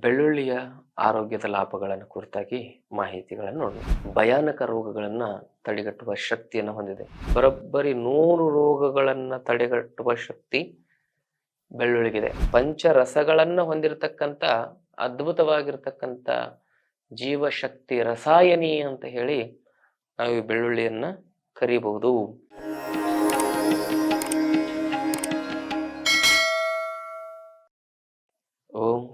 ಬೆಳ್ಳುಳ್ಳಿಯ ಆರೋಗ್ಯದ ಲಾಭಗಳನ್ನು ಕುರಿತಾಗಿ ಮಾಹಿತಿಗಳನ್ನು ನೋಡೋಣ ಭಯಾನಕ ರೋಗಗಳನ್ನು ತಡೆಗಟ್ಟುವ ಶಕ್ತಿಯನ್ನು ಹೊಂದಿದೆ. ಬರೋಬ್ಬರಿ ನೂರು ರೋಗಗಳನ್ನು ತಡೆಗಟ್ಟುವ ಶಕ್ತಿ ಬೆಳ್ಳುಳ್ಳಿಗಿದೆ. ಪಂಚರಸಗಳನ್ನು ಹೊಂದಿರತಕ್ಕಂಥ, ಅದ್ಭುತವಾಗಿರ್ತಕ್ಕಂಥ ಜೀವಶಕ್ತಿ ರಸಾಯನಿ ಅಂತ ಹೇಳಿ ನಾವು ಈ ಬೆಳ್ಳುಳ್ಳಿಯನ್ನು ಕರೀಬಹುದು.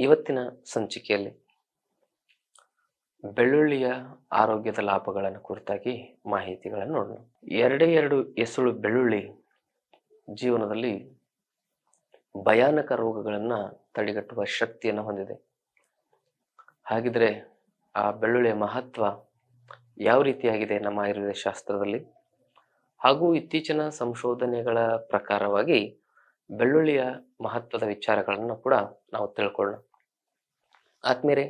ಇವತ್ತಿನ ಸಂಚಿಕೆಯಲ್ಲಿ ಬೆಳ್ಳುಳ್ಳಿಯ ಆರೋಗ್ಯದ ಲಾಭಗಳನ್ನು ಕುರಿತಾಗಿ ಮಾಹಿತಿಗಳನ್ನು ನೋಡೋಣ. ಎರಡೇ ಎರಡು ಎಸಳು ಬೆಳ್ಳುಳ್ಳಿ ಜೀವನದಲ್ಲಿ ಭಯಾನಕ ರೋಗಗಳನ್ನು ತಡೆಗಟ್ಟುವ ಶಕ್ತಿಯನ್ನು ಹೊಂದಿದೆ. ಹಾಗಿದ್ರೆ ಆ ಬೆಳ್ಳುಳ್ಳಿಯ ಮಹತ್ವ ಯಾವ ರೀತಿಯಾಗಿದೆ ನಮ್ಮ ಆಯುರ್ವೇದ ಶಾಸ್ತ್ರದಲ್ಲಿ? ಹಾಗೂ ಇತ್ತೀಚಿನ ಸಂಶೋಧನೆಗಳ ಪ್ರಕಾರವಾಗಿ ಬೆಳ್ಳುಳ್ಳಿಯ ಮಹತ್ವದ ವಿಚಾರಗಳನ್ನು ಕೂಡ ನಾವು ತಿಳ್ಕೊಳ್ಳೋಣ. ಆದ್ಮೇಲೆ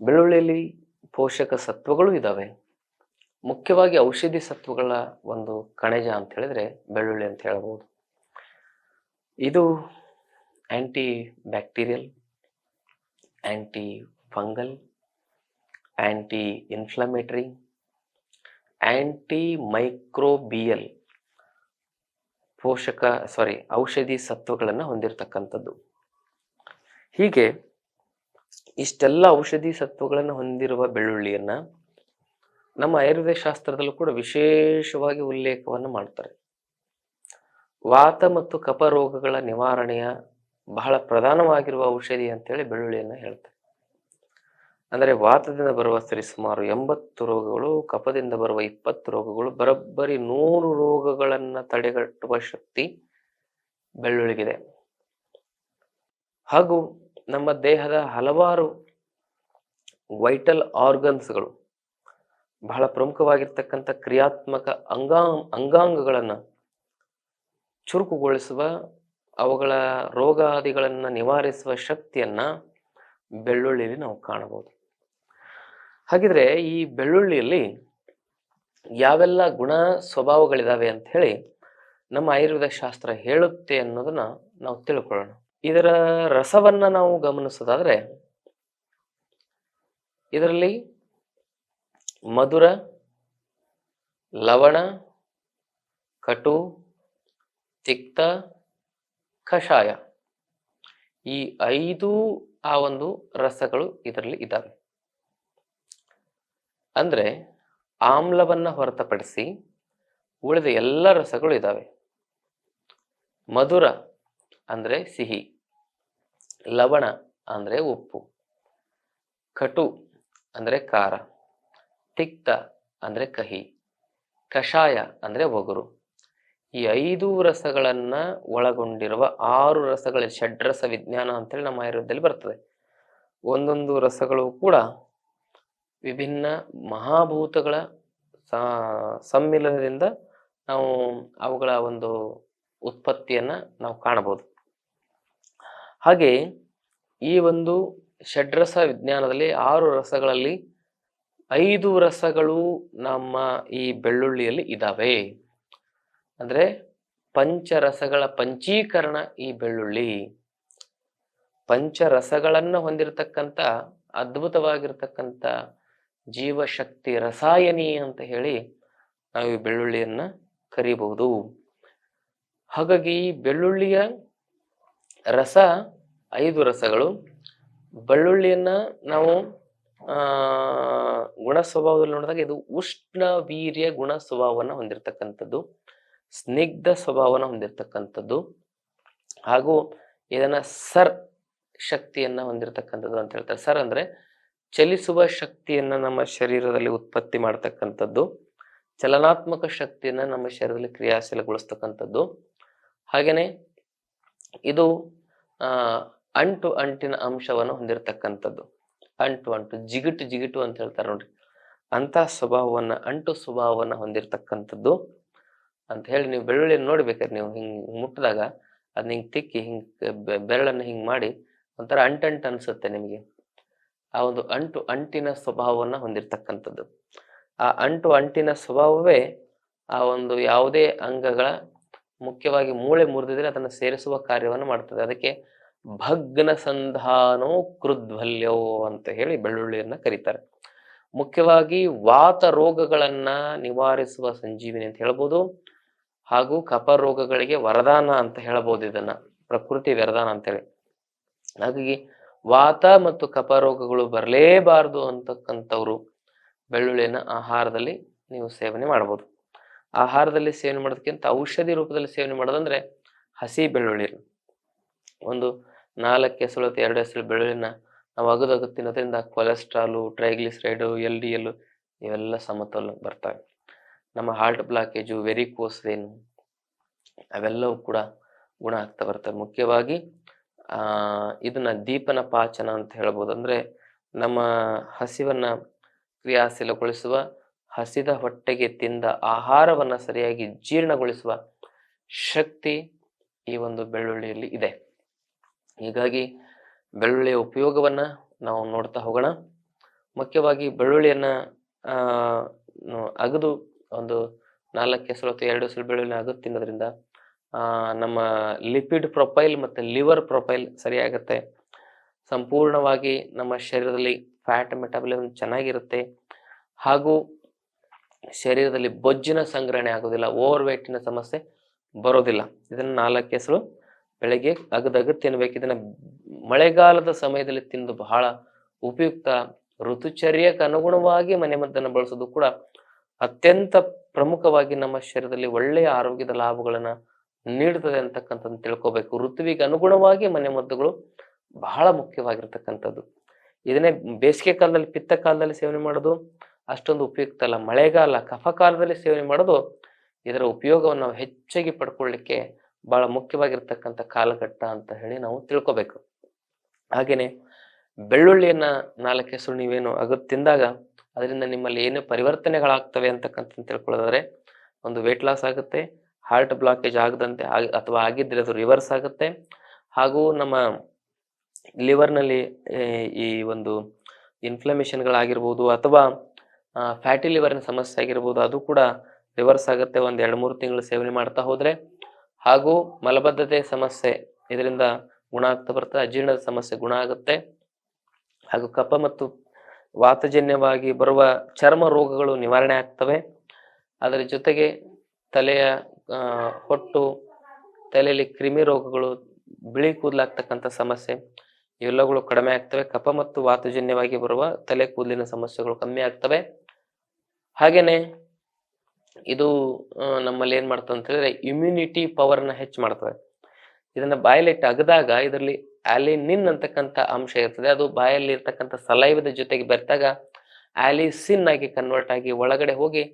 ಬೆಳ್ಳುಳ್ಳಿಯಲ್ಲಿ ಪೋಷಕ ಸತ್ವಗಳು ಇದ್ದಾವೆ ಮುಖ್ಯವಾಗಿ ಔಷಧಿ ಸತ್ವಗಳ ಒಂದು ಕಣಜ ಅಂತ ಹೇಳಿದ್ರೆ ಬೆಳ್ಳುಳ್ಳಿ ಅಂತ ಹೇಳಬಹುದು ಇದು anti bacterial anti fungal anti inflammatory anti microbial ಪೋಷಕ ಸಾರಿ ಔಷಧಿ ಸತ್ವಗಳನ್ನು ಹೊಂದಿರತಕ್ಕಂಥದ್ದು. ಹೀಗೆ ಇಷ್ಟೆಲ್ಲ ಔಷಧಿ ಸತ್ವಗಳನ್ನು ಹೊಂದಿರುವ ಬೆಳ್ಳುಳ್ಳಿಯನ್ನ ನಮ್ಮ ಆಯುರ್ವೇದ ಶಾಸ್ತ್ರದಲ್ಲೂ ಕೂಡ ವಿಶೇಷವಾಗಿ ಉಲ್ಲೇಖವನ್ನು ಮಾಡ್ತಾರೆ. ವಾತ ಮತ್ತು ಕಪ ರೋಗಗಳ ನಿವಾರಣೆಯ ಬಹಳ ಪ್ರಧಾನವಾಗಿರುವ ಔಷಧಿ ಅಂತೇಳಿ ಬೆಳ್ಳುಳ್ಳಿಯನ್ನು ಹೇಳ್ತಾರೆ. ಅಂದರೆ ವಾತದಿಂದ ಬರುವ ಸರಿ ಸುಮಾರು ಎಂಬತ್ತು ರೋಗಗಳು ಕಪದಿಂದ ಬರುವ ಇಪ್ಪತ್ತು ರೋಗಗಳು, ಬರಬ್ಬರಿ ನೂರು ರೋಗಗಳನ್ನು ತಡೆಗಟ್ಟುವ ಶಕ್ತಿ ಬೆಳ್ಳುಳ್ಳಿಗಿದೆ. ಹಾಗೂ ನಮ್ಮ ದೇಹದ ಹಲವಾರು ವೈಟಲ್ ಆರ್ಗನ್ಸ್ಗಳು ಬಹಳ ಪ್ರಮುಖವಾಗಿರ್ತಕ್ಕಂಥ ಕ್ರಿಯಾತ್ಮಕ ಅಂಗಾ ಅಂಗಾಂಗಗಳನ್ನು ಚುರುಕುಗೊಳಿಸುವ, ಅವುಗಳ ರೋಗಾದಿಗಳನ್ನು ನಿವಾರಿಸುವ ಶಕ್ತಿಯನ್ನು ಬೆಳ್ಳುಳ್ಳಿಯಲ್ಲಿ ನಾವು ಕಾಣಬಹುದು. ಹಾಗಿದ್ರೆ ಈ ಬೆಳ್ಳುಳ್ಳಿಯಲ್ಲಿ ಯಾವೆಲ್ಲ ಗುಣ ಸ್ವಭಾವಗಳಿದಾವೆ ಅಂತ ಹೇಳಿ ನಮ್ಮ ಆಯುರ್ವೇದ ಶಾಸ್ತ್ರ ಹೇಳುತ್ತೆ ಅನ್ನೋದನ್ನ ನಾವು ತಿಳ್ಕೊಳ್ಳೋಣ. ಇದರ ರಸವನ್ನ ನಾವು ಗಮನಿಸೋದಾದ್ರೆ, ಇದರಲ್ಲಿ ಮಧುರ, ಲವಣ, ಕಟು, ತಿಕ್ತ, ಕಷಾಯ ಈ ಐದು ಆ ಒಂದು ರಸಗಳು ಇದರಲ್ಲಿ ಇದ್ದಾವೆ. ಅಂದ್ರೆ ಆಮ್ಲವನ್ನ ಹೊರತುಪಡಿಸಿ ಉಳಿದ ಎಲ್ಲ ರಸಗಳು ಇದ್ದಾವೆ. ಮಧುರ ಅಂದ್ರೆ ಸಿಹಿ. ಲವಣ ಅಂದರೆ ಉಪ್ಪು. ಕಟು ಅಂದರೆ ಖಾರ. ತಿಕ್ತ ಅಂದರೆ ಕಹಿ. ಕಷಾಯ ಅಂದರೆ ಒಗರು. ಈ ಐದು ರಸಗಳನ್ನು ಒಳಗೊಂಡಿರುವ ಆರು ರಸಗಳ ಷಡ್ರಸ ವಿಜ್ಞಾನ ಅಂತೇಳಿ ನಮ್ಮ ಆಯುರ್ವೇದದಲ್ಲಿ ಬರ್ತದೆ. ಒಂದೊಂದು ರಸಗಳು ಕೂಡ ವಿಭಿನ್ನ ಮಹಾಭೂತಗಳ ಸಮ್ಮಿಲನದಿಂದ ನಾವು ಅವುಗಳ ಒಂದು ಉತ್ಪತ್ತಿಯನ್ನು ನಾವು ಕಾಣಬಹುದು. ಹಾಗೆ ಈ ಒಂದು ಷಡ್ರಸ ವಿಜ್ಞಾನದಲ್ಲಿ ಆರು ರಸಗಳಲ್ಲಿ ಐದು ರಸಗಳು ನಮ್ಮ ಈ ಬೆಳ್ಳುಳ್ಳಿಯಲ್ಲಿ ಇದ್ದಾವೆ ಅಂದರೆ ಪಂಚರಸಗಳ ಪಂಚೀಕರಣ ಈ ಬೆಳ್ಳುಳ್ಳಿ. ಪಂಚರಸಗಳನ್ನು ಹೊಂದಿರತಕ್ಕಂಥ ಅದ್ಭುತವಾಗಿರ್ತಕ್ಕಂಥ ಜೀವಶಕ್ತಿ ರಸಾಯನಿ ಅಂತ ಹೇಳಿ ನಾವು ಈ ಬೆಳ್ಳುಳ್ಳಿಯನ್ನು ಕರಿಬಹುದು. ಹಾಗಾಗಿ ಈ ಬೆಳ್ಳುಳ್ಳಿಯ ರಸ ಐದು ರಸಗಳು. ಬೆಳ್ಳುಳ್ಳಿಯನ್ನ ನಾವು ಗುಣ ಸ್ವಭಾವದಲ್ಲಿ ನೋಡಿದಾಗ ಇದು ಉಷ್ಣ ವೀರ್ಯ ಗುಣ ಸ್ವಭಾವವನ್ನು ಹೊಂದಿರತಕ್ಕಂಥದ್ದು. ಸ್ನಿಗ್ಧ ಸ್ವಭಾವನ ಹೊಂದಿರತಕ್ಕಂಥದ್ದು. ಹಾಗೂ ಇದನ್ನ ಸರ್ ಶಕ್ತಿಯನ್ನ ಹೊಂದಿರತಕ್ಕಂಥದ್ದು ಅಂತ ಹೇಳ್ತಾರೆ. ಸರ್ ಅಂದ್ರೆ ಚಲಿಸುವ ಶಕ್ತಿಯನ್ನ ನಮ್ಮ ಶರೀರದಲ್ಲಿ ಉತ್ಪತ್ತಿ ಮಾಡತಕ್ಕಂಥದ್ದು. ಚಲನಾತ್ಮಕ ಶಕ್ತಿಯನ್ನ ನಮ್ಮ ಶರೀರದಲ್ಲಿ ಕ್ರಿಯಾಶೀಲಗೊಳಿಸ್ತಕ್ಕಂಥದ್ದು. ಹಾಗೇನೆ ಇದು ಅಂಟು ಅಂಟಿನ ಅಂಶವನ್ನು ಹೊಂದಿರತಕ್ಕಂಥದ್ದು. ಅಂಟು ಅಂಟು, ಜಿಗಿಟು ಜಿಗಿಟು ಅಂತ ಹೇಳ್ತಾರೆ ನೋಡ್ರಿ. ಅಂತ ಸ್ವಭಾವವನ್ನ, ಅಂಟು ಸ್ವಭಾವವನ್ನು ಹೊಂದಿರತಕ್ಕಂಥದ್ದು ಅಂತ ಹೇಳಿ ನೀವು ಬೆಳ್ಳುಳ್ಳಿಯನ್ನು ನೋಡ್ಬೇಕಾದ್ರೆ ನೀವು ಹಿಂಗ್ ಮುಟ್ಟಿದಾಗ ಅದನ್ನ ಹಿಂಗ್ ತಿಕ್ಕಿ ಹಿಂಗ್ ಬೆರಳನ್ನು ಹಿಂಗ್ ಮಾಡಿ ಒಂಥರ ಅಂಟಂಟು ಅನ್ಸುತ್ತೆ ನಿಮಗೆ. ಆ ಒಂದು ಅಂಟು ಅಂಟಿನ ಸ್ವಭಾವವನ್ನು ಹೊಂದಿರತಕ್ಕಂಥದ್ದು. ಆ ಅಂಟು ಅಂಟಿನ ಸ್ವಭಾವವೇ ಆ ಒಂದು ಯಾವುದೇ ಅಂಗಗಳ ಮುಖ್ಯವಾಗಿ ಮೂಳೆ ಮುರಿದಿದ್ರೆ ಅದನ್ನು ಸೇರಿಸುವ ಕಾರ್ಯವನ್ನು ಮಾಡ್ತದೆ. ಅದಕ್ಕೆ ಭಗ್ನ ಸಂಧಾನೋ ಕೃದ್ವಲ್ಯೋ ಅಂತ ಹೇಳಿ ಬೆಳ್ಳುಳ್ಳಿಯನ್ನ ಕರೀತಾರೆ. ಮುಖ್ಯವಾಗಿ ವಾತ ರೋಗಗಳನ್ನ ನಿವಾರಿಸುವ ಸಂಜೀವಿನಿ ಅಂತ ಹೇಳ್ಬೋದು, ಹಾಗೂ ಕಪ ರೋಗಗಳಿಗೆ ವರದಾನ ಅಂತ ಹೇಳ್ಬೋದು ಇದನ್ನ, ಪ್ರಕೃತಿ ವರದಾನ ಅಂತೇಳಿ ಹಾಗಾಗಿ ವಾತ ಮತ್ತು ಕಪ ರೋಗಗಳು ಬರಲೇಬಾರದು ಅಂತಕ್ಕಂಥವ್ರು ಬೆಳ್ಳುಳ್ಳಿಯನ್ನ ಆಹಾರದಲ್ಲಿ ನೀವು ಸೇವನೆ ಮಾಡ್ಬೋದು. ಆಹಾರದಲ್ಲಿ ಸೇವನೆ ಮಾಡೋದಕ್ಕಿಂತ ಔಷಧಿ ರೂಪದಲ್ಲಿ ಸೇವನೆ ಮಾಡೋದಂದ್ರೆ ಹಸಿ ಬೆಳ್ಳುಳ್ಳಿ. ಒಂದು ನಾಲ್ಕು ಎಸಳು ಅಥವಾ ಎರಡು ಎಸಳು ಬೆಳ್ಳುಳ್ಳಿನ ನಾವು ಅಗದಾಗ ತಿನ್ನೋದ್ರಿಂದ cholesterol triglyceride L D L ಇವೆಲ್ಲ ಸಮತೋಲನ ಬರ್ತವೆ. ನಮ್ಮ ಹಾರ್ಟ್ ಬ್ಲಾಕೇಜು ವೆರಿಕೋಸ್ ವೇನು ಅವೆಲ್ಲವೂ ಕೂಡ ಗುಣ ಆಗ್ತಾ ಬರ್ತವೆ ಮುಖ್ಯವಾಗಿ ಇದನ್ನ ದೀಪನ ಪಾಚನ ಅಂತ ಹೇಳ್ಬೋದು. ಅಂದರೆ ನಮ್ಮ ಹಸಿವನ್ನು ಕ್ರಿಯಾಶೀಲಗೊಳಿಸುವ, ಹಸಿದ ಹೊಟ್ಟೆಗೆ ತಿಂದ ಆಹಾರವನ್ನು ಸರಿಯಾಗಿ ಜೀರ್ಣಗೊಳಿಸುವ ಶಕ್ತಿ ಈ ಒಂದು ಬೆಳ್ಳುಳ್ಳಿಯಲ್ಲಿ ಇದೆ. ಹೀಗಾಗಿ ಬೆಳ್ಳುಳ್ಳಿಯ ಉಪಯೋಗವನ್ನ ನಾವು ನೋಡ್ತಾ ಹೋಗೋಣ. ಮುಖ್ಯವಾಗಿ ಬೆಳ್ಳುಳ್ಳಿಯನ್ನ ಅಗದು ಒಂದು ನಾಲ್ಕು ಹೆಸರು ಅಥವಾ ಎರಡು ಹೆಸರು ಬೆಳ್ಳುಳ್ಳಿ ಅಗದು ತಿನ್ನೋದ್ರಿಂದ ನಮ್ಮ ಲಿಪಿಡ್ ಪ್ರೊಫೈಲ್ ಮತ್ತು ಲಿವರ್ ಪ್ರೊಫೈಲ್ ಸರಿಯಾಗತ್ತೆ. ಸಂಪೂರ್ಣವಾಗಿ ನಮ್ಮ ಶರೀರದಲ್ಲಿ ಫ್ಯಾಟ್ ಮೆಟಾಬಲಿಸಮ್ ಚೆನ್ನಾಗಿರುತ್ತೆ. ಹಾಗೂ ಶರೀರದಲ್ಲಿ ಬೊಜ್ಜಿನ ಸಂಗ್ರಹಣೆ ಆಗೋದಿಲ್ಲ ಓವರ್ ವೇಟಿನ ಸಮಸ್ಯೆ ಬರೋದಿಲ್ಲ. ಇದನ್ನು ನಾಲ್ಕು ಹೆಸರು ಬೆಳಗ್ಗೆ ಅಗದಗ ತಿನ್ಬೇಕು ಇದನ್ನ ಮಳೆಗಾಲದ ಸಮಯದಲ್ಲಿ ತಿಂದು ಬಹಳ ಉಪಯುಕ್ತ ಋತುಚರ್ಯಕ್ಕೆ ಅನುಗುಣವಾಗಿ ಮನೆಮದ್ದನ್ನು ಬಳಸೋದು ಕೂಡ ಅತ್ಯಂತ ಪ್ರಮುಖವಾಗಿ ನಮ್ಮ ಶರೀರದಲ್ಲಿ ಒಳ್ಳೆಯ ಆರೋಗ್ಯದ ಲಾಭಗಳನ್ನ ನೀಡುತ್ತದೆ ಅಂತಕ್ಕಂಥದ್ದು ತಿಳ್ಕೊಬೇಕು. ಋತುವಿಗೆ ಅನುಗುಣವಾಗಿ ಮನೆಮದ್ದುಗಳು ಬಹಳ ಮುಖ್ಯವಾಗಿರ್ತಕ್ಕಂಥದ್ದು. ಇದನ್ನೇ ಬೇಸಿಗೆ ಕಾಲದಲ್ಲಿ, ಪಿತ್ತ ಕಾಲದಲ್ಲಿ ಸೇವನೆ ಮಾಡೋದು ಅಷ್ಟೊಂದು ಉಪಯುಕ್ತ ಅಲ್ಲ. ಮಳೆಗಾಲ, ಕಫ ಕಾಲದಲ್ಲಿ ಸೇವನೆ ಮಾಡೋದು ಇದರ ಉಪಯೋಗವನ್ನು ನಾವು ಹೆಚ್ಚಾಗಿ ಪಡ್ಕೊಳ್ಳಿಕ್ಕೆ ಬಹಳ ಮುಖ್ಯವಾಗಿರ್ತಕ್ಕಂಥ ಕಾಲಘಟ್ಟ ಅಂತ ಹೇಳಿ ನಾವು ತಿಳ್ಕೊಬೇಕು. ಹಾಗೇನೆ ಬೆಳ್ಳುಳ್ಳಿಯನ್ನ ನಾಲ್ಕು ಹೆಸರು ನೀವೇನು ಅಗದ್ ತಿಂದಾಗ ಅದರಿಂದ ನಿಮ್ಮಲ್ಲಿ ಏನು ಪರಿವರ್ತನೆಗಳಾಗ್ತವೆ ಅಂತಕ್ಕಂಥ ತಿಳ್ಕೊಳ್ಳೋದಾದ್ರೆ ಒಂದು ವೆಯ್ಟ್ ಲಾಸ್ ಆಗುತ್ತೆ ಹಾರ್ಟ್ ಬ್ಲಾಕೇಜ್ ಆಗದಂತೆ ಆಗ್- ಅಥವಾ ಆಗಿದ್ರೆ ಅದು ರಿವರ್ಸ್ ಆಗುತ್ತೆ. ಹಾಗೂ ನಮ್ಮ ಲಿವರ್ನಲ್ಲಿ ಈ ಒಂದು ಇನ್ಫ್ಲಮೇಷನ್ಗಳಾಗಿರ್ಬೋದು ಅಥವಾ ಫ್ಯಾಟಿ ಲಿವರ್ನ ಸಮಸ್ಯೆ ಆಗಿರ್ಬೋದು ಅದು ಕೂಡ ರಿವರ್ಸ್ ಆಗುತ್ತೆ. ಒಂದು ಎರಡು ಮೂರು ತಿಂಗಳು ಸೇವನೆ ಮಾಡ್ತಾ ಹೋದ್ರೆ ಹಾಗೂ ಮಲಬದ್ಧತೆ ಸಮಸ್ಯೆ. ಇದರಿಂದ ಗುಣ ಆಗ್ತಾ ಬರ್ತದೆ ಅಜೀರ್ಣದ ಸಮಸ್ಯೆ ಗುಣ ಆಗುತ್ತೆ. ಹಾಗೂ ಕಫ ಮತ್ತು ವಾತಜನ್ಯವಾಗಿ ಬರುವ ಚರ್ಮ ರೋಗಗಳು ನಿವಾರಣೆ ಆಗ್ತವೆ. ಅದರ ಜೊತೆಗೆ ತಲೆಯ ಹೊಟ್ಟು, ತಲೆಯಲ್ಲಿ ಕ್ರಿಮಿ ರೋಗಗಳು, ಬಿಳಿ ಕೂದಲಾಗ್ತಕ್ಕಂಥ ಸಮಸ್ಯೆ ಇವೆಲ್ಲಗಳು ಕಡಿಮೆ ಆಗ್ತವೆ. ಕಫ ಮತ್ತು ವಾತಜನ್ಯವಾಗಿ ಬರುವ ತಲೆ ಕೂದಲಿನ ಸಮಸ್ಯೆಗಳು ಕಮ್ಮಿ ಆಗ್ತವೆ. ಹಾಗೇನೆ ಇದು ನಮ್ಮಲ್ಲಿ ಏನ್ ಮಾಡ್ತದೆ ಅಂತ ಹೇಳಿದ್ರೆ ಇಮ್ಯುನಿಟಿ ಪವರ್ನ ಹೆಚ್ಚು ಮಾಡ್ತದೆ. ಇದನ್ನ ಬಾಯಲ್ಲಿಟ್ಟು ಅಗದಾಗ ಇದರಲ್ಲಿ ಆಲಿನಿನ್ ಅಂತಕ್ಕಂಥ ಅಂಶ ಇರ್ತದೆ. ಅದು ಬಾಯಲ್ಲಿ ಇರ್ತಕ್ಕಂಥ ಸಲೈವದ ಜೊತೆಗೆ ಬೆರೆತಾಗ ಆಲಿಸಿನ್ ಆಗಿ ಕನ್ವರ್ಟ್ ಆಗಿ ಒಳಗಡೆ ಹೋಗಿ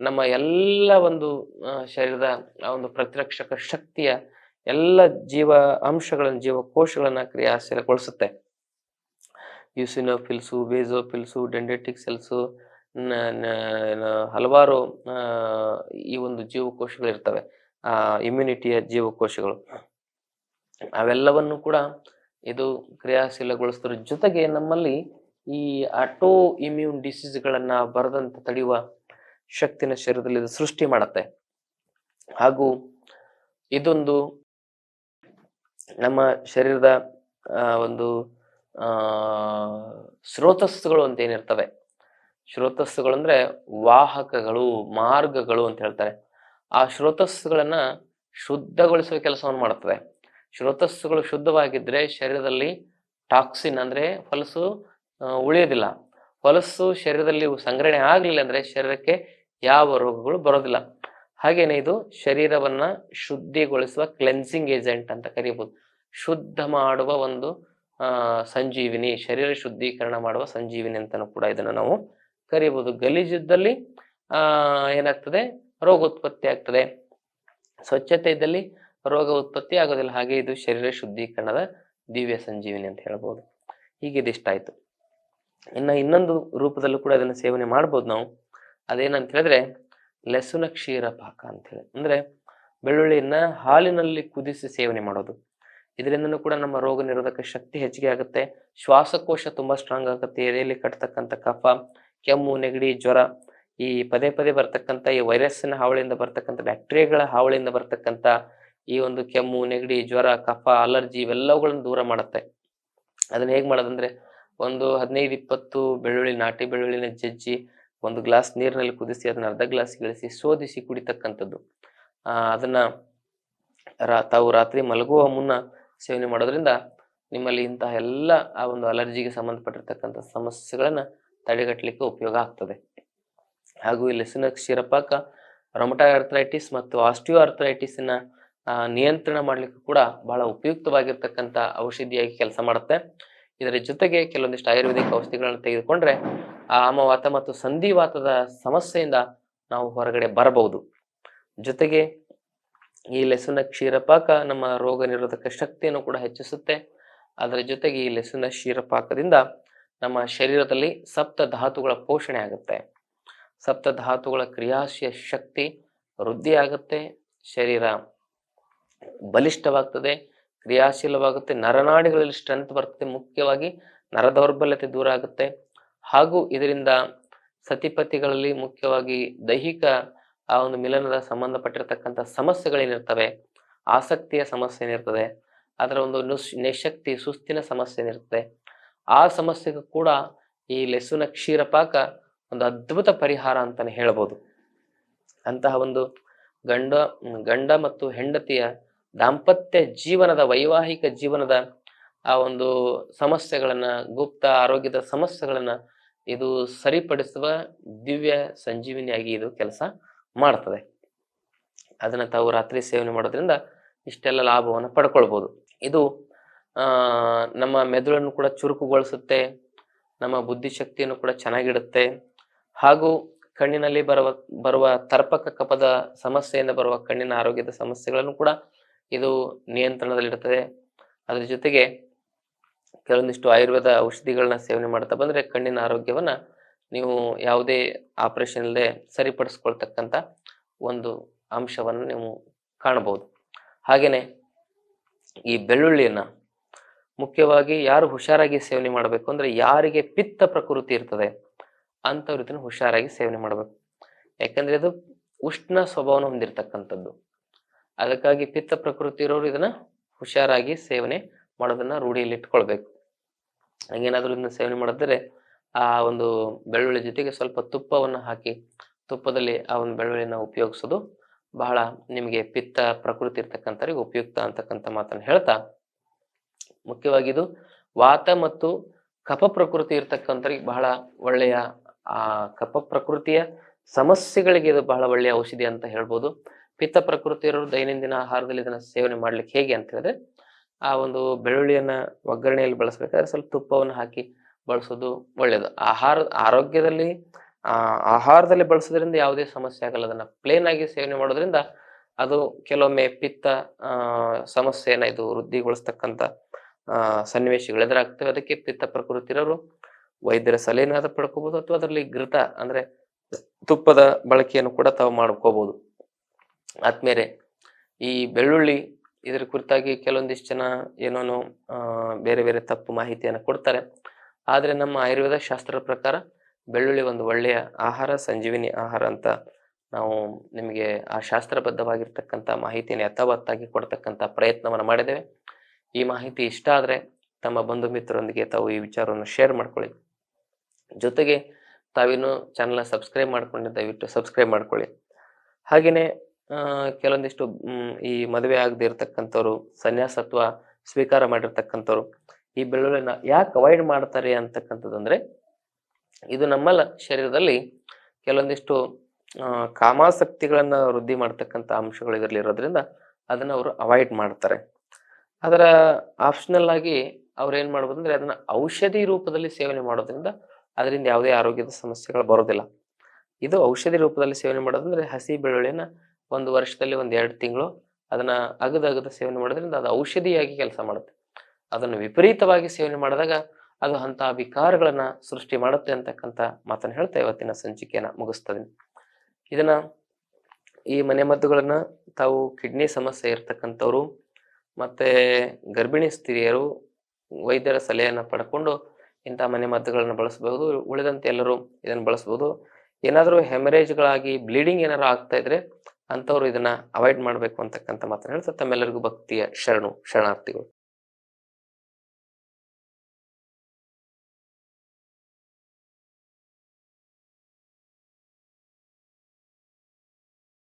ನಮ್ಮ ಎಲ್ಲ ಒಂದು ಶರೀರದ ಆ ಒಂದು ಪ್ರತಿರಕ್ಷಕ ಶಕ್ತಿಯ ಎಲ್ಲ ಜೀವ ಅಂಶಗಳನ್ನು, ಜೀವಕೋಶಗಳನ್ನ ಕ್ರಿಯಾಶೀಲಗೊಳಿಸುತ್ತೆ. ಯುಸಿನೋಫಿಲ್ಸು ಬೇಸೋಫಿಲ್ಸು ಡೆಂಡೆಟಿಕ್ ಸೆಲ್ಸು ಹಲವಾರು ಈ ಒಂದು ಜೀವಕೋಶಗಳು ಇರ್ತವೆ. ಆ ಇಮ್ಯುನಿಟಿಯ ಜೀವಕೋಶಗಳು. ಅವೆಲ್ಲವನ್ನು ಕೂಡ ಇದು ಕ್ರಿಯಾಶೀಲಗೊಳಿಸ್ತಾರೆ. ಜೊತೆಗೆ ನಮ್ಮಲ್ಲಿ ಈ ಆಟೋ ಇಮ್ಯೂನ್ ಡಿಸೀಸ್ಗಳನ್ನ ಬರದಂತೆ ತಡೆಯುವ ಶಕ್ತಿನ ಶರೀರದಲ್ಲಿ ಇದು ಸೃಷ್ಟಿ ಮಾಡುತ್ತೆ. ಹಾಗೂ ಇದೊಂದು ನಮ್ಮ ಶರೀರದ ಒಂದು ಸ್ರೋತಸ್ಸುಗಳು ಅಂತ ಏನಿರ್ತವೆ. ಸ್ರೋತಸ್ಸುಗಳು ಅಂದ್ರೆ ವಾಹಕಗಳು, ಮಾರ್ಗಗಳು ಅಂತ ಹೇಳ್ತಾರೆ. ಆ ಶ್ರೋತಸ್ಸುಗಳನ್ನ ಶುದ್ಧಗೊಳಿಸುವ ಕೆಲಸವನ್ನು ಮಾಡುತ್ತದೆ ಶ್ರೋತಸ್ಸುಗಳು ಶುದ್ಧವಾಗಿದ್ರೆ ಶರೀರದಲ್ಲಿ ಟಾಕ್ಸಿನ್ ಅಂದ್ರೆ ಹೊಲಸು ಉಳಿಯೋದಿಲ್ಲ. ಹೊಲಸು ಶರೀರದಲ್ಲಿ ಸಂಗ್ರಹಣೆ ಆಗಲಿಲ್ಲ ಅಂದ್ರೆ ಶರೀರಕ್ಕೆ ಯಾವ ರೋಗಗಳು ಬರೋದಿಲ್ಲ. ಹಾಗೇನೆ ಇದು ಶರೀರವನ್ನ ಶುದ್ಧಿಗೊಳಿಸುವ ಕ್ಲೆನ್ಸಿಂಗ್ ಏಜೆಂಟ್ ಅಂತ ಕರೀಬಹುದು ಶುದ್ಧ ಮಾಡುವ ಒಂದು ಸಂಜೀವಿನಿ, ಶರೀರ ಶುದ್ಧೀಕರಣ ಮಾಡುವ ಸಂಜೀವಿನಿ ಅಂತಲೂ ಕೂಡ ಇದನ್ನು ನಾವು ಕರೀಬಹುದು ಗಲೀಜಿದ್ದಲ್ಲಿ ಆ, ಏನಾಗ್ತದೆ? ರೋಗ ಉತ್ಪತ್ತಿ ಆಗ್ತದೆ. ಸ್ವಚ್ಛತೆ ಇದ್ದಲ್ಲಿ ರೋಗ ಉತ್ಪತ್ತಿ ಆಗೋದಿಲ್ಲ. ಹಾಗೆ ಇದು ಶರೀರ ಶುದ್ಧೀಕರಣದ ದಿವ್ಯ ಸಂಜೀವಿನಿ ಅಂತ ಹೇಳ್ಬೋದು. ಹೀಗೆ ಇದಿಷ್ಟಾಯ್ತು ಇನ್ನು ಇನ್ನೊಂದು ರೂಪದಲ್ಲೂ ಕೂಡ ಅದನ್ನು ಸೇವನೆ ಮಾಡ್ಬೋದು ನಾವು. ಅದೇನಂತ ಹೇಳಿದ್ರೆ, ಲಸುನ ಕ್ಷೀರ ಪಾಕ ಅಂತ ಹೇಳಿ. ಅಂದ್ರೆ ಬೆಳ್ಳುಳ್ಳಿಯನ್ನ ಹಾಲಿನಲ್ಲಿ ಕುದಿಸಿ ಸೇವನೆ ಮಾಡೋದು. ಇದರಿಂದನೂ ಕೂಡ ನಮ್ಮ ರೋಗ ನಿರೋಧಕ ಶಕ್ತಿ ಹೆಚ್ಚಿಗೆ ಆಗುತ್ತೆ. ಶ್ವಾಸಕೋಶ ತುಂಬಾ ಸ್ಟ್ರಾಂಗ್ ಆಗುತ್ತೆ. ಎದೆಯಲ್ಲಿ ಕಟ್ತಕ್ಕಂಥ ಕಫ ಕೆಮ್ಮು, ನೆಗಡಿ, ಜ್ವರ ಈ ಪದೇ ಪದೇ ಬರ್ತಕ್ಕಂಥ ಈ ವೈರಸ್ಸಿನ ಹಾವಳಿಯಿಂದ ಬರ್ತಕ್ಕಂಥ ಬ್ಯಾಕ್ಟೀರಿಯಾಗಳ ಹಾವಳಿಯಿಂದ ಬರ್ತಕ್ಕಂಥ ಈ ಒಂದು ಕೆಮ್ಮು, ನೆಗಡಿ, ಜ್ವರ, ಕಫ, ಅಲರ್ಜಿ ಇವೆಲ್ಲವುಗಳನ್ನು ದೂರ ಮಾಡುತ್ತೆ. ಅದನ್ನ ಹೇಗೆ ಮಾಡೋದಂದ್ರೆ ಒಂದು ಹದಿನೈದು ಇಪ್ಪತ್ತು ಬೆಳ್ಳುಳ್ಳಿ, ನಾಟಿ ಬೆಳ್ಳುಳ್ಳಿನ ಜಜ್ಜಿ ಒಂದು ಗ್ಲಾಸ್ ನೀರಿನಲ್ಲಿ ಕುದಿಸಿ ಅದನ್ನ ಅರ್ಧ ಗ್ಲಾಸ್ ಇಳಿಸಿ ಶೋಧಿಸಿ ಕುಡಿತಕ್ಕಂಥದ್ದು. ಅದನ್ನ ರಾ, ತಾವು ರಾತ್ರಿ ಮಲಗುವ ಮುನ್ನ ಸೇವನೆ ಮಾಡೋದ್ರಿಂದ ನಿಮ್ಮಲ್ಲಿ ಇಂತಹ ಎಲ್ಲ ಆ ಒಂದು ಅಲರ್ಜಿಗೆ ಸಂಬಂಧಪಟ್ಟಿರ್ತಕ್ಕಂಥ ಸಮಸ್ಯೆಗಳನ್ನ ತಡೆಗಟ್ಟಲಿಕ್ಕೆ ಉಪಯೋಗ ಆಗ್ತದೆ. ಹಾಗೂ ಈ ಲಸಿನ ಕ್ಷೀರಪಾಕ ರೊಮಟಾ ಆರ್ಥರೈಟಿಸ್ ಮತ್ತು ಆಸ್ಟಿಯೋ ಆರ್ಥರೈಟಿಸ್ನ ನಿಯಂತ್ರಣ ಮಾಡಲಿಕ್ಕೂ ಕೂಡ ಬಹಳ ಉಪಯುಕ್ತವಾಗಿರ್ತಕ್ಕಂಥ ಔಷಧಿಯಾಗಿ ಕೆಲಸ ಮಾಡುತ್ತೆ. ಇದರ ಜೊತೆಗೆ ಕೆಲವೊಂದಿಷ್ಟು ಆಯುರ್ವೇದಿಕ್ ಔಷಧಿಗಳನ್ನು ತೆಗೆದುಕೊಂಡ್ರೆ ಆ ಆಮವಾತ ಮತ್ತು ಸಂಧಿವಾತದ ಸಮಸ್ಯೆಯಿಂದ ನಾವು ಹೊರಗಡೆ ಬರಬಹುದು. ಜೊತೆಗೆ ಈ ಲೆಸುನ ಕ್ಷೀರಪಾಕ ನಮ್ಮ ರೋಗ ನಿರೋಧಕ ಶಕ್ತಿಯನ್ನು ಕೂಡ ಹೆಚ್ಚಿಸುತ್ತೆ. ಅದರ ಜೊತೆಗೆ ಈ ಲೆಸುನ ಕ್ಷೀರಪಾಕದಿಂದ ನಮ್ಮ ಶರೀರದಲ್ಲಿ ಸಪ್ತ ಧಾತುಗಳ ಪೋಷಣೆ ಆಗುತ್ತೆ. ಸಪ್ತ ಧಾತುಗಳ ಕ್ರಿಯಾಶೀಲ ಶಕ್ತಿ ವೃದ್ಧಿ ಆಗುತ್ತೆ ಶರೀರ ಬಲಿಷ್ಠವಾಗ್ತದೆ, ಕ್ರಿಯಾಶೀಲವಾಗುತ್ತೆ, ನರನಾಡಿಗಳಲ್ಲಿ ಸ್ಟ್ರೆಂತ್ ಬರ್ತದೆ, ಮುಖ್ಯವಾಗಿ ನರ ದೌರ್ಬಲ್ಯತೆ ದೂರ ಆಗುತ್ತೆ. ಹಾಗೂ ಇದರಿಂದ ಸತಿಪತಿಗಳಲ್ಲಿ ಮುಖ್ಯವಾಗಿ ದೈಹಿಕ ಆ ಒಂದು ಮಿಲನದ ಸಂಬಂಧಪಟ್ಟಿರ್ತಕ್ಕಂಥ ಸಮಸ್ಯೆಗಳೇನಿರ್ತವೆ, ಆಸಕ್ತಿಯ ಸಮಸ್ಯೆ ಏನಿರ್ತದೆ ಅದರ ಒಂದು ನಿಶಕ್ತಿ, ಸುಸ್ತಿನ ಸಮಸ್ಯೆ ಏನಿರ್ತದೆ ಆ ಸಮಸ್ಯೆಗೂ ಕೂಡ ಈ ಲೆಸುನ ಕ್ಷೀರಪಾಕ ಒಂದು ಅದ್ಭುತ ಪರಿಹಾರ ಅಂತಾನೆ ಹೇಳ್ಬೋದು. ಅಂತಹ ಒಂದು ಗಂಡ ಗಂಡ ಮತ್ತು ಹೆಂಡತಿಯ ದಾಂಪತ್ಯ ಜೀವನದ, ವೈವಾಹಿಕ ಜೀವನದ ಆ ಒಂದು ಸಮಸ್ಯೆಗಳನ್ನ, ಗುಪ್ತ ಆರೋಗ್ಯದ ಸಮಸ್ಯೆಗಳನ್ನ ಇದು ಸರಿಪಡಿಸುವ ದಿವ್ಯ ಸಂಜೀವಿನಿಯಾಗಿ ಇದು ಕೆಲಸ ಮಾಡ್ತದೆ. ಅದನ್ನ ತಾವು ರಾತ್ರಿ ಸೇವನೆ ಮಾಡೋದ್ರಿಂದ ಇಷ್ಟೆಲ್ಲ ಲಾಭವನ್ನು ಪಡ್ಕೊಳ್ಬೋದು. ಇದು ನಮ್ಮ ಮೆದುಳನ್ನು ಕೂಡ ಚುರುಕುಗೊಳಿಸುತ್ತೆ, ನಮ್ಮ ಬುದ್ಧಿಶಕ್ತಿಯನ್ನು ಕೂಡ ಚೆನ್ನಾಗಿಡುತ್ತೆ. ಹಾಗೂ ಕಣ್ಣಿನಲ್ಲಿ ಬರುವ ಬರುವ ತರ್ಪಕ ಕಪದ ಸಮಸ್ಯೆಯಿಂದ ಬರುವ ಕಣ್ಣಿನ ಆರೋಗ್ಯದ ಸಮಸ್ಯೆಗಳನ್ನು ಕೂಡ ಇದು ನಿಯಂತ್ರಣದಲ್ಲಿಡುತ್ತದೆ ಅದರ ಜೊತೆಗೆ ಕೆಲವೊಂದಿಷ್ಟು ಆಯುರ್ವೇದ ಔಷಧಿಗಳನ್ನ ಸೇವನೆ ಮಾಡ್ತಾ ಬಂದರೆ ಕಣ್ಣಿನ ಆರೋಗ್ಯವನ್ನು ನೀವು ಯಾವುದೇ ಆಪರೇಷನ್ ಇಲ್ಲದೆ ಸರಿಪಡಿಸ್ಕೊಳ್ತಕ್ಕಂಥ ಒಂದು ಅಂಶವನ್ನು ನೀವು ಕಾಣಬಹುದು. ಹಾಗೆಯೇ ಈ ಬೆಳ್ಳುಳ್ಳಿಯನ್ನ ಮುಖ್ಯವಾಗಿ ಯಾರು ಹುಷಾರಾಗಿ ಸೇವನೆ ಮಾಡಬೇಕು? ಅಂದ್ರೆ ಯಾರಿಗೆ ಪಿತ್ತ ಪ್ರಕೃತಿ ಇರ್ತದೆ ಅಂಥವ್ರು ಹುಷಾರಾಗಿ ಸೇವನೆ ಮಾಡಬೇಕು. ಯಾಕಂದ್ರೆ ಇದು ಉಷ್ಣ ಸ್ವಭಾವನ ಹೊಂದಿರತಕ್ಕಂಥದ್ದು. ಅದಕ್ಕಾಗಿ ಪಿತ್ತ ಪ್ರಕೃತಿ ಇರೋರು ಇದನ್ನ ಹುಷಾರಾಗಿ ಸೇವನೆ ಮಾಡೋದನ್ನ ರೂಢಿಯಲ್ಲಿ ಇಟ್ಕೊಳ್ಬೇಕು. ಹಂಗೇನಾದ್ರೂ ಇದನ್ನ ಸೇವನೆ ಮಾಡಿದ್ರೆ ಆ ಒಂದು ಬೆಳ್ಳುಳ್ಳಿ ಜೊತೆಗೆ ಸ್ವಲ್ಪ ತುಪ್ಪವನ್ನು ಹಾಕಿ ತುಪ್ಪದಲ್ಲಿ ಆ ಒಂದು ಬೆಳ್ಳುಳ್ಳಿನ ಉಪಯೋಗಿಸೋದು ಬಹಳ ನಿಮಗೆ ಪಿತ್ತ ಪ್ರಕೃತಿ ಇರ್ತಕ್ಕಂಥವ್ರಿಗೆ ಉಪಯುಕ್ತ ಅಂತಕ್ಕಂಥ ಮಾತನ್ನು ಹೇಳ್ತಾ ಮುಖ್ಯವಾಗಿ ಇದು ವಾತ ಮತ್ತು ಕಫ ಪ್ರಕೃತಿ ಇರ್ತಕ್ಕಂಥವ್ರಿಗೆ ಬಹಳ ಒಳ್ಳೆಯ, ಆ, ಕಫ ಪ್ರಕೃತಿಯ ಸಮಸ್ಯೆಗಳಿಗೆ ಇದು ಬಹಳ ಒಳ್ಳೆಯ ಔಷಧಿ ಅಂತ ಹೇಳ್ಬೋದು. ಪಿತ್ತ ಪ್ರಕೃತಿ ಇರೋರು ದೈನಂದಿನ ಆಹಾರದಲ್ಲಿ ಇದನ್ನ ಸೇವನೆ ಮಾಡ್ಲಿಕ್ಕೆ ಹೇಗೆ ಅಂತ ಹೇಳಿದ್ರೆ, ಆ ಒಂದು ಬೆಳ್ಳುಳ್ಳಿಯನ್ನ ಒಗ್ಗರಣೆಯಲ್ಲಿ ಬಳಸಬೇಕಾದ್ರೆ ಸ್ವಲ್ಪ ತುಪ್ಪವನ್ನು ಹಾಕಿ ಬಳಸೋದು ಒಳ್ಳೆಯದು. ಆಹಾರ, ಆರೋಗ್ಯದಲ್ಲಿ, ಆ, ಆಹಾರದಲ್ಲಿ ಬಳಸೋದ್ರಿಂದ ಯಾವುದೇ ಸಮಸ್ಯೆ ಆಗಲ್ಲ. ಅದನ್ನ ಪ್ಲೇನ್ ಆಗಿ ಸೇವನೆ ಮಾಡೋದ್ರಿಂದ ಅದು ಕೆಲವೊಮ್ಮೆ ಪಿತ್ತ, ಆ, ಸಮಸ್ಯೆಯನ್ನ ಇದು ವೃದ್ಧಿಗೊಳಿಸ್ತಕ್ಕಂಥ ಸನ್ನಿವೇಶಗಳು ಎದುರಾಗ್ತವೆ. ಅದಕ್ಕೆ ಪಿತ್ತ ಪ್ರಕೃತಿ ಇರೋರು ವೈದ್ಯರ ಸಲಹೆನಾದ ಪಡ್ಕೋಬಹುದು ಅಥವಾ ಅದರಲ್ಲಿ ಘೃತ ಅಂದ್ರೆ ತುಪ್ಪದ ಬಳಕೆಯನ್ನು ಕೂಡ ತಾವು ಮಾಡ್ಕೋಬಹುದು ಆದ್ಮೇಲೆ ಈ ಬೆಳ್ಳುಳ್ಳಿ ಇದರ ಕುರಿತಾಗಿ ಕೆಲವೊಂದಿಷ್ಟು ಜನ ಏನೋನು ಬೇರೆ ಬೇರೆ ತಪ್ಪು ಮಾಹಿತಿಯನ್ನು ಕೊಡ್ತಾರೆ. ಆದರೆ ನಮ್ಮ ಆಯುರ್ವೇದ ಶಾಸ್ತ್ರದ ಪ್ರಕಾರ ಬೆಳ್ಳುಳ್ಳಿ ಒಂದು ಒಳ್ಳೆಯ ಆಹಾರ, ಸಂಜೀವಿನಿ ಆಹಾರ ಅಂತ ನಾವು ನಿಮಗೆ ಆ ಶಾಸ್ತ್ರಬದ್ಧವಾಗಿರ್ತಕ್ಕಂಥ ಮಾಹಿತಿಯನ್ನು ಯಥಾವತ್ತಾಗಿ ಕೊಡ್ತಕ್ಕಂಥ ಪ್ರಯತ್ನವನ್ನು ಮಾಡಿದ್ದೇವೆ. ಈ ಮಾಹಿತಿ ಇಷ್ಟ ಆದರೆ ತಮ್ಮ ಬಂಧು ಮಿತ್ರರೊಂದಿಗೆ ತಾವು ಈ ವಿಚಾರವನ್ನು ಶೇರ್ ಮಾಡ್ಕೊಳ್ಳಿ. ಜೊತೆಗೆ ತಾವಿನ್ನು ಚಾನಲ್ನ ಸಬ್ಸ್ಕ್ರೈಬ್ ಮಾಡ್ಕೊಂಡು ದಯವಿಟ್ಟು ಸಬ್ಸ್ಕ್ರೈಬ್ ಮಾಡ್ಕೊಳ್ಳಿ. ಹಾಗೆಯೇ ಕೆಲವೊಂದಿಷ್ಟು ಈ ಮದುವೆ ಆಗದೆ ಇರತಕ್ಕಂಥವ್ರು, ಸನ್ಯಾಸತ್ವ ಸ್ವೀಕಾರ ಮಾಡಿರ್ತಕ್ಕಂಥವ್ರು, ಈ ಬೆಳ್ಳುಳ್ಳಿನ ಯಾಕೆ ಅವಾಯ್ಡ್ ಮಾಡ್ತಾರೆ ಅಂತಕ್ಕಂಥದ್ದು ಅಂದರೆ ಇದು ನಮ್ಮಲ್ಲ ಶರೀರದಲ್ಲಿ ಕೆಲವೊಂದಿಷ್ಟು ಕಾಮಾಸಕ್ತಿಗಳನ್ನ ವೃದ್ಧಿ ಮಾಡ್ತಕ್ಕಂಥ ಅಂಶಗಳು ಇದರಲ್ಲಿ ಇರೋದ್ರಿಂದ ಅದನ್ನು ಅವರು ಅವಾಯ್ಡ್ ಮಾಡ್ತಾರೆ. ಅದರ ಆಪ್ಷನಲ್ ಆಗಿ ಅವ್ರು ಏನ್ ಮಾಡ್ಬೋದು ಅಂದ್ರೆ ಅದನ್ನ ಔಷಧಿ ರೂಪದಲ್ಲಿ ಸೇವನೆ ಮಾಡೋದ್ರಿಂದ ಅದರಿಂದ ಯಾವುದೇ ಆರೋಗ್ಯದ ಸಮಸ್ಯೆಗಳು ಬರೋದಿಲ್ಲ. ಇದು ಔಷಧಿ ರೂಪದಲ್ಲಿ ಸೇವನೆ ಮಾಡೋದಂದ್ರೆ ಹಸಿ ಬೆಳ್ಳುಳ್ಳಿನ ಒಂದು ವರ್ಷದಲ್ಲಿ ಒಂದ್ ಎರಡು ತಿಂಗಳು ಅದನ್ನ ಅಗದ ಅಗದ ಸೇವನೆ ಮಾಡೋದ್ರಿಂದ ಅದು ಔಷಧಿಯಾಗಿ ಕೆಲಸ ಮಾಡುತ್ತೆ. ಅದನ್ನು ವಿಪರೀತವಾಗಿ ಸೇವನೆ ಮಾಡಿದಾಗ ಅದು ಅಂತ ವಿಕಾರಗಳನ್ನ ಸೃಷ್ಟಿ ಮಾಡುತ್ತೆ ಅಂತಕ್ಕಂಥ ಮಾತನ್ನ ಹೇಳ್ತಾ ಇವತ್ತಿನ ಸಂಚಿಕೆಯನ್ನ ಮುಗಿಸ್ತದೆ ಇದನ್ನ ಈ ಮನೆ ಮದ್ದುಗಳನ್ನ ತಾವು ಕಿಡ್ನಿ ಸಮಸ್ಯೆ ಇರ್ತಕ್ಕಂಥವ್ರು ಮತ್ತೆ ಗರ್ಭಿಣಿ ಸ್ತ್ರೀಯರು ವೈದ್ಯರ ಸಲಹೆಯನ್ನು ಪಡ್ಕೊಂಡು ಇಂಥ ಮನೆ ಮದ್ದುಗಳನ್ನು ಬಳಸಬಹುದು ಉಳಿದಂತೆ ಎಲ್ಲರೂ ಇದನ್ನು ಬಳಸಬಹುದು ಏನಾದರೂ ಹೆಮರೇಜ್ಗಳಾಗಿ ಬ್ಲೀಡಿಂಗ್ ಏನಾದ್ರು ಆಗ್ತಾ ಇದ್ರೆ ಅಂಥವ್ರು ಇದನ್ನ ಅವಾಯ್ಡ್ ಮಾಡಬೇಕು ಅಂತಕ್ಕಂಥ ಮಾತನ್ನ ಹೇಳ್ತಾ ತಮ್ಮೆಲ್ಲರಿಗೂ ಭಕ್ತಿಯ ಶರಣು, ಶರಣಾರ್ಥಿಗಳು.